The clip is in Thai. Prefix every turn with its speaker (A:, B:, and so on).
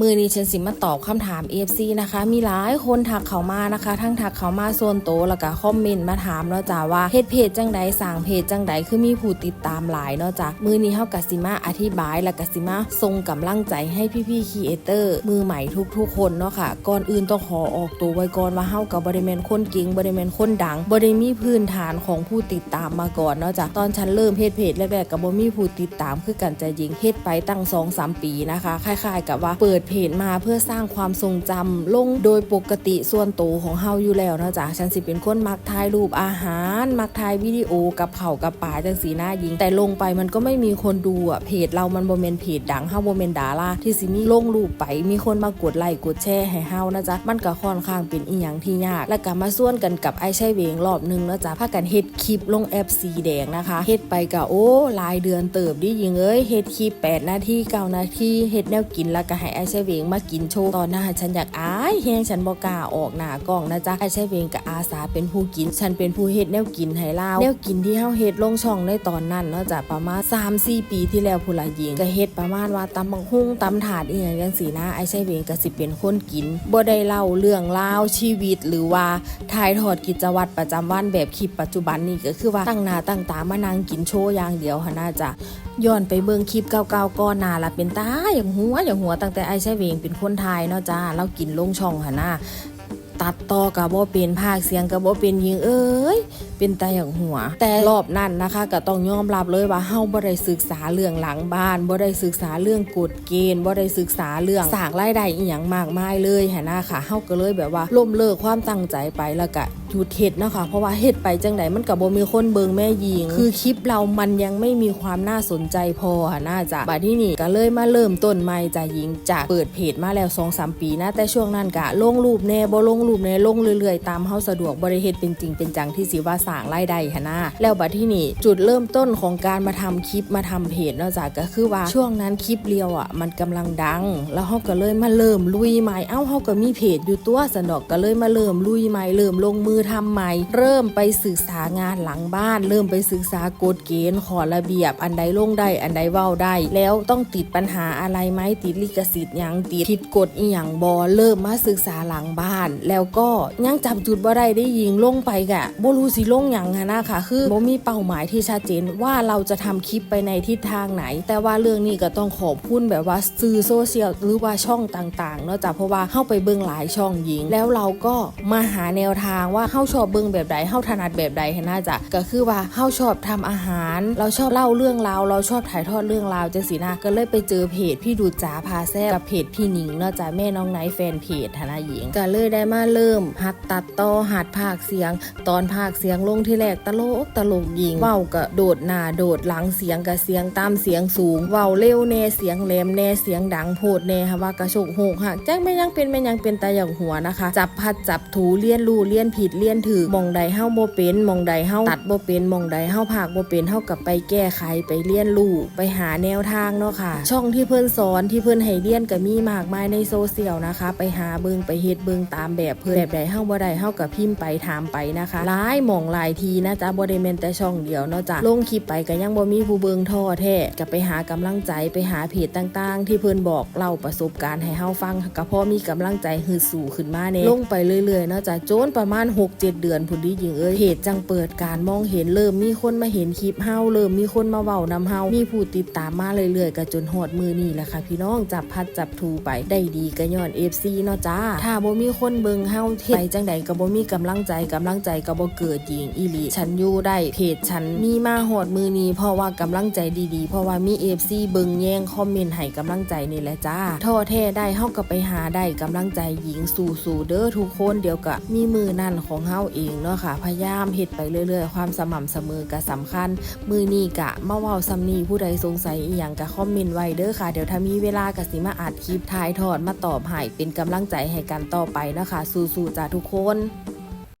A: มือนี้ฉันสิมาตอบคำถาม AFC นะคะ มีหลายคนทักเขามานะคะ ทั้งทักเขามาส่วนโตแล้วก็คอมเมนต์มาถามเนาะจ้าว่าเฮ็ดเพจจังใดสั่งเพจจังใดคือมีผู้ติดตามหลายเนาะจ้ามือนี้เฮากะสิมาอธิบายแล้วก็สิมาส่งกำลังใจให้พี่ๆครีเอเตอร์มือใหม่ทุกๆ คนเนาะค่ะ ก่อนอื่นต้องขอออกตัวไว้ก่อนว่าเฮากับ่ได้แม่นคนเก่งบ่ได้แม่นคนดังบ่ได้มีพื้นฐานของผู้ติดตามมาก่อนเนาะจ้ะตอนฉันเริ่มเฮ็ดเพจแรกๆก็บ่มีผู้ติดตามคือกันจะยิงเฮ็ดไปตั้ง2-3ปีนะคะคล้าย ๆ กับว่าเปิดเพจมาเพื่อสร้างความทรงจำลงโดยปกติส่วนตัวของเฮาอยู่แล้วนะจ้ะฉันสิเป็นคนมักถ่ายรูปอาหาร มักถ่ายวิดีโอกับเขากับป่าจังสีหน้ายิง แต่ลงไปมันก็ไม่มีคนดูอะเพจเรามันบ่แม่นเพจดังเฮาบ่แม่นดาราที่สิมีลงรูปไปมีคนมากดไลค์กดแชร์ให้เฮานะจ๊ะมันก็ค่อนข้างเป็นอีหยังที่ยาก แล้วก็มาส่วนกันกับไอ้ใช่เวงรอบหนึงนะจ๊ะพากันเฮ็ดคลิปลงแอปสีแดงนะคะเฮ็ดไปก็โอ้ลายเดือนเติบดิยิงเอ้ยเฮ็ดคลิป8นาที9นาทีเฮ็ดแนวกินแล้วก็ให้ไอ้ใช่เวงมากินโชว์ตอนหน้าฉันอยากอายแฮงฉันบ่กล้าออกหน้ากล้องนะจ๊ะไอ้ใช่เวงก็อาสาเป็นผู้กิน ฉันเป็นผู้เฮ็ดแนวกินให้เล่าแนวกินที่เฮาเฮ็ดลงช่องในตอนนั้นเนาะจ๊ะประมาณ3-4ปีที่แล้วผู้ละยิงก็เฮ็ดประมาณว่าตำบักหุ่งตำถาดอีหยังจังซี่นะไอ้ใช่เวงก็สิเป็นคนกินบ่ได้เล่าเรื่องราวชีวิตหรือว่าถ่ายทอดกิจวัตรประจำวันแบบคลิปปัจจุบันนี่ก็คือว่าตั้งหน้าตั้งตามานั่งกินโชว์อย่างเดียวหนน่าจะ ย้อนไปเบิ่งคลิปเก่าๆก่อนหน้าละเป็นตาอย่างหัวอย่างหัวตั้งแต่ไอ้ใช่เวงเป็นคนไทยเนาะจ้าเรากินลงช่องหั่นน่ะตัดต่อกับบ่เป็นภาคเสียงกับบ่เป็นยิงเอ้ย เป็นตาอย่างหัว แต่รอบนั้นนะคะก็ต้องยอมรับเลยว่าเฮาบ่ได้ศึกษาเรื่องหลังบ้านบ่ได้ศึกษาเรื่องกฎเกณฑ์บ่ได้ศึกษาเรื่องสร้างรายได้อีหยังมากมายเลยหั่นน่ะค่ะเฮาก็เลยแบบว่าล้มเลิกความตั้งใจไปแล้วก็หยุดเฮ็ดนะคะเพราะว่าเฮ็ดไปจังไดมันก็บ่มีคนเบิงแม่ยิง คือคลิปเรามันยังไม่มีความน่าสนใจพอหั่นน่าจะบัดที่นี่ก็เลยมาเริ่มต้นใหม่จ้ะหญิงจากเปิดเพจมาแล้ว2-3ปีนะแต่ช่วงนั้นก็ลงรูปแน่บ่ลงรูปแน่ลงเรื่อยๆ ตามเฮาสะดวกบ่ได้เฮ็ดเป็นจริงเป็นจังที่สิว่าสร้างรายได้หั่นน่ะแล้วบัดที่นี่จุดเริ่มต้นของการมาทำคลิปมาทำเพจเนาะจ้ะก็คือว่าช่วงนั้นคลิปเรียวอะมันกำลังดัง แล้วเฮาก็เลยมาเริ่มลุยใหม่เอ้าเฮาก็มีเพจอยู่ตัวสนดอกก็เลยมาเริ่มลุยใหม่เริ่มลงมือทำใหม่เริ่มไปศึกษางานหลังบ้าน เริ่มไปศึกษากฎเกณฑ์ขอระเบียบ อันใดลงได้อันใดเว้าได้ แล้วต้องติดปัญหาอะไรไหมติดลิขสิทธิ์ยังติดผิดกฎอีหยังบอเริ่มมาศึกษาหลังบ้าน แล้วก็ยังจับจุดบ่ได้ได้ยิงลงไปกะบ่รู้สิลงหยังหั้นะค่ะคือบ่มีเป้าหมายที่ชัดเจนว่าเราจะทำคลิปไปในทิศทางไหน แต่ว่าเรื่องนี้ก็ต้องขอบคุณแบบว่าสื่อโซเชียลหรือว่าช่องต่างๆเนาะจ้ะเพราะว่าเข้าไปเบิ่งหลายช่องยิง แล้วเราก็มาหาแนวทางว่าเข้าชอบเบิ่งแบบใดเข้าถนัดแบบใดหั้นน่าจะก็คือว่าเข้าชอบทำอาหาร เราชอบเล่าเรื่องราวเราชอบถ่ายทอดเรื่องราวจังสินะก็เลยไปเจอเพจพี่ดูจ๋าพาแซ่กับเพจพี่หนิงเนาะจ้ะแม่น้องไนท์แฟนเพจธนาหญิงก็เลยได้มาเริ่มหัดตัดต่อหัดพากเสียง ตอนพากเสียงลงที่แรกตลกตลกยิงเว้าก็โดดหน้าโดดหลังเสียงกับเสียงตามเสียงสูงเว้าเร็วแน่เสียงแหลมแน่เสียงดังโพดแน่ค่ะว่ากระโชกหกหักแจ้งไม่ยังเป็นไม่ยังเป็นตาอย่างหัวนะคะ จับพัดจับถูเลี้ยนรูเลี้ยนผิดเลี้ยนถือมองใดเฮ้าโบเป็นมองใดเฮ้าตัดโบเป็นมองใดเฮ้าผากโบเป็นเฮ้ากับไปแก้ไขไปเลี้ยนรูไปหาแนวทางเนาะค่ะ ช่องที่เพื่อนสอนที่เพื่อนให้เลี้ยนก็มีมากมายในโซเชียลนะคะ ไปหาเบิงไปเฮ็ดเบิงตามแบบเพื่อนแบบใดเฮ้าบ่ได้เฮ้ากับพิมพ์ไปถามไปนะคะหลายมองหลายทีนะจ๊ะบ่ได้แม่นแต่ช่องเดียวเนาะจ้ะลงคลิปไปก็ยังบ่มีผู้เบิงท่อแท้ก็ไปหากำลังใจไปหาเพจต่างๆ ที่เพิ่นบอกเล่าประสบการณ์ให้เฮาฟังก็พอมีกำลังใจฮึดสู้ขึ้นมาเน่ลงไปเรื่อยๆเนาะจ้ะโจนประมาณ 6-7 เดือนพุ่นดีหญิงเอ้ยเพจจังเปิดการมองเห็นเริ่มมีคนมาเห็นคลิปเฮาเริ่มมีคนมาเว้านำเฮามีผู้ติดตามมาเรื่อยๆก็จนฮอดมือนี่แหละค่ะพี่น้องจับพัดจับถูไปได้ดีก็ย้อน FC เนาะจ้าถ้าบ่มีคนเบิงเฮาเฮ็ดไปจังใดก็บ่มีกำลังใจกำลังใจก็บ่เกิดหญิงอีหลีฉันอยู่ได้เพจฉันมีมาฮอดมือนี้เพราะว่ากำลังใจดีๆ เพราะว่ามี FC เบิงแย่งคอมเมนต์ให้กำลังใจนี่แหละจ้าท้อแท้ได้เฮาก็ไปหาได้กำลังใจหญิงสู่ๆเด้อทุกคนเดียวก็มีมือนั่นของเฮาเองเนาะค่ะ พยายามเฮ็ดไปเรื่อย ๆ ความสม่ำเสมอก็สำคัญ มือนี้กะมาเว้าซ้ำนี้ผู้ใดสงสัยอีหยังก็คอมเมนต์ไว้เด้อค่ะ เดี๋ยวถ้ามีเวลาก็สิมาอัดคลิปถ่ายทอดมาตอบให้เป็นกำลังใจให้กันต่อไปนะคะ สู้ๆจ้าทุกคน